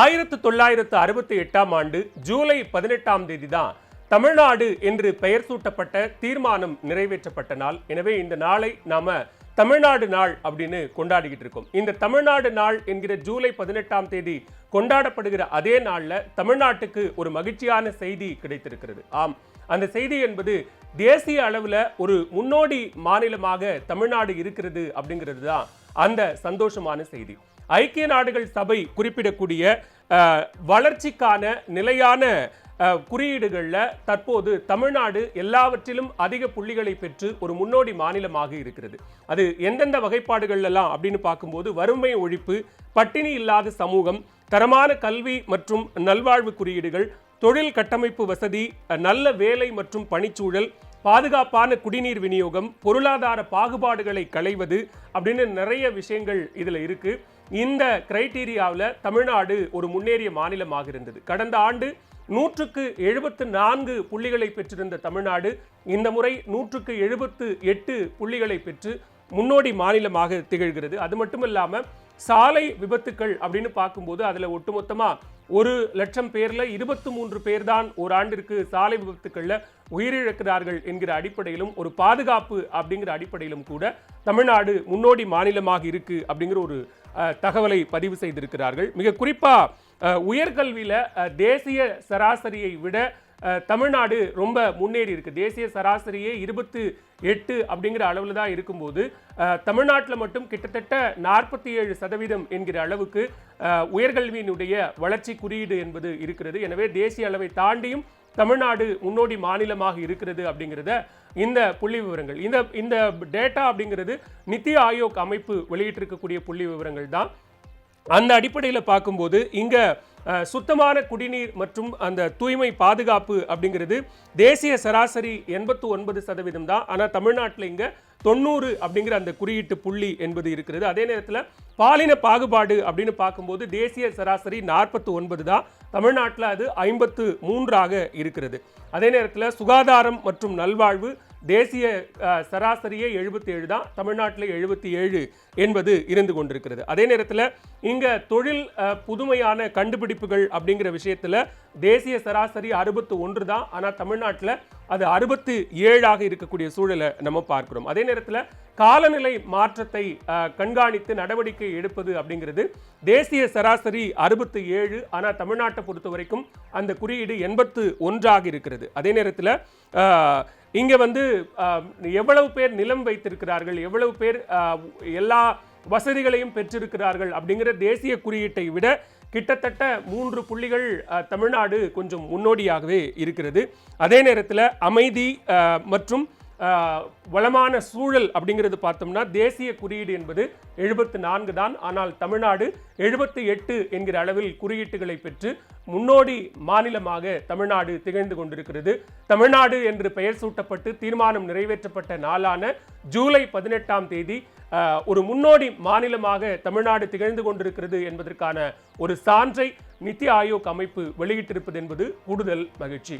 ஆயிரத்து தொள்ளாயிரத்து அறுபத்தி எட்டாம் ஆண்டு ஜூலை பதினெட்டாம் தேதி தான் தமிழ்நாடு என்று பெயர் சூட்டப்பட்ட தீர்மானம் நிறைவேற்றப்பட்ட நாள். எனவே இந்த நாளை நாம தமிழ்நாடு நாள் அப்படின்னு கொண்டாடிக்கிட்டு இருக்கோம். இந்த தமிழ்நாடு நாள் என்கிற ஜூலை பதினெட்டாம் தேதி கொண்டாடப்படுகிற அதே நாளில் தமிழ்நாட்டுக்கு ஒரு மகிழ்ச்சியான செய்தி கிடைத்திருக்கிறது. ஆம் அந்த செய்தி என்பது தேசிய அளவில் ஒரு முன்னோடி மாநிலமாக தமிழ்நாடு இருக்கிறது அப்படிங்கிறது தான் அந்த சந்தோஷமான செய்தி. ஐக்கிய நாடுகள் சபை குறிப்பிடக்கூடிய வளர்ச்சிக்கான நிலையான குறியீடுகளில் தற்போது தமிழ்நாடு எல்லாவற்றிலும் அதிக புள்ளிகளை பெற்று ஒரு முன்னோடி மாநிலமாக இருக்கிறது. அது எந்தெந்த வகைப்பாடுகள்லாம் அப்படின்னு பார்க்கும்போது வறுமை ஒழிப்பு பட்டினி இல்லாத சமூகம் தரமான கல்வி மற்றும் நல்வாழ்வு குறியீடுகள் தொழில் கட்டமைப்பு வசதி நல்ல வேலை மற்றும் பணிச்சூழல் பாதுகாப்பான குடிநீர் விநியோகம் பொருளாதார பாகுபாடுகளை களைவது அப்படின்னு நிறைய விஷயங்கள் இதில் இருக்குது இந்த கிரைட்டீரியாவில் தமிழ்நாடு ஒரு முன்னேறிய மாநிலமாக இருந்தது. கடந்த ஆண்டு நூற்றுக்கு எழுபத்து நான்கு புள்ளிகளை பெற்றிருந்த தமிழ்நாடு இந்த முறை நூற்றுக்கு எழுபத்து எட்டு புள்ளிகளை பெற்று முன்னோடி மாநிலமாக திகழ்கிறது. அது மட்டும் இல்லாம சாலை விபத்துக்கள் அப்படின்னு பார்க்கும்போது அதில் ஒட்டுமொத்தமாக ஒரு லட்சம் பேரில் இருபத்தி மூன்று பேர் தான் ஒரு ஆண்டிற்கு சாலை விபத்துக்களில் உயிரிழக்கிறார்கள் என்கிற அடிப்படையிலும் ஒரு பாதுகாப்பு அப்படிங்கிற அடிப்படையிலும் கூட தமிழ்நாடு முன்னோடி மாநிலமாக இருக்கு அப்படிங்கிற ஒரு தகவலை பதிவு செய்திருக்கிறார்கள். மிக குறிப்பாக உயர்கல்வியில் தேசிய சராசரியை விட தமிழ்நாடு ரொம்ப முன்னேறி இருக்குது தேசிய சராசரியே இருபத்து எட்டு அப்படிங்கிற அளவில் தான் இருக்கும்போது தமிழ்நாட்டில் மட்டும் கிட்டத்தட்ட நாற்பத்தி ஏழு சதவீதம் என்கிற அளவுக்கு உயர்கல்வியினுடைய வளர்ச்சி குறியீடு என்பது இருக்கிறது. எனவே தேசிய அளவை தாண்டியும் தமிழ்நாடு முன்னோடி மாநிலமாக இருக்கிறது அப்படிங்கிறத இந்த புள்ளி விவரங்கள் இந்த இந்த டேட்டா அப்படிங்கிறது நித்தி ஆயோக் அமைப்பு வெளியிட்டிருக்கக்கூடிய புள்ளி விவரங்கள் தான். அந்த அடிப்படையில் பார்க்கும்போது இங்கே சுத்தமான குடிநீர் மற்றும் அந்த தூய்மை பாதுகாப்பு அப்படிங்கிறது தேசிய சராசரி எண்பத்து ஒன்பது சதவீதம் தான். ஆனால் தமிழ்நாட்டில் இங்கே தொண்ணூறு அப்படிங்கிற அந்த குறியீட்டு புள்ளி என்பது இருக்கிறது. அதே நேரத்தில் பாலின பாகுபாடு அப்படின்னு பார்க்கும்போது தேசிய சராசரி நாற்பத்து ஒன்பது தான். தமிழ்நாட்டில் அது ஐம்பத்து மூன்றாக இருக்கிறது. அதே நேரத்தில் சுகாதாரம் மற்றும் நல்வாழ்வு தேசிய சராசரியே எழுபத்தி ஏழு தான் தமிழ்நாட்டில் எழுபத்தி ஏழு என்பது இருந்து கொண்டிருக்கிறது. அதே நேரத்தில் இங்கே தொழில் புதுமையான கண்டுபிடிப்புகள் அப்படிங்கிற விஷயத்தில் தேசிய சராசரி அறுபத்து ஒன்று தான் ஆனால் தமிழ்நாட்டில் அது அறுபத்து ஏழாக இருக்கக்கூடிய சூழலை நம்ம பார்க்கிறோம். அதே நேரத்தில் காலநிலை மாற்றத்தை கண்காணித்து நடவடிக்கை எடுப்பது அப்படிங்கிறது தேசிய சராசரி அறுபத்து ஏழு ஆனால் தமிழ்நாட்டை பொறுத்த வரைக்கும் அந்த குறியீடு எண்பத்து ஒன்றாக இருக்கிறது. அதே நேரத்தில் இங்கே வந்து எவ்வளவு பேர் நிலம் வைத்திருக்கிறார்கள் எவ்வளவு பேர் எல்லா வசதிகளையும் பெற்றிருக்கிறார்கள் அப்படிங்கிற தேசிய குறியீட்டை விட கிட்டத்தட்ட மூன்று புள்ளிகள் தமிழ்நாடு கொஞ்சம் முன்னோடியாகவே இருக்கிறது. அதே நேரத்தில் அமைதி மற்றும் வளமான சூழல் அப்படிங்கிறது பார்த்தோம்னா தேசிய குறியீடு என்பது எழுபத்து நான்கு தான். ஆனால் தமிழ்நாடு எழுபத்து எட்டு என்கிற அளவில் குறியீட்டுகளை பெற்று முன்னோடி மாநிலமாக தமிழ்நாடு திகழ்ந்து கொண்டிருக்கிறது. தமிழ்நாடு என்று பெயர் சூட்டப்பட்டு தீர்மானம் நிறைவேற்றப்பட்ட நாளான ஜூலை பதினெட்டாம் தேதி ஒரு முன்னோடி மாநிலமாக தமிழ்நாடு திகழ்ந்து கொண்டிருக்கிறது என்பதற்கான ஒரு சான்றை நித்தி ஆயோக் அமைப்பு வெளியிட்டிருப்பது என்பது கூடுதல் மகிழ்ச்சி.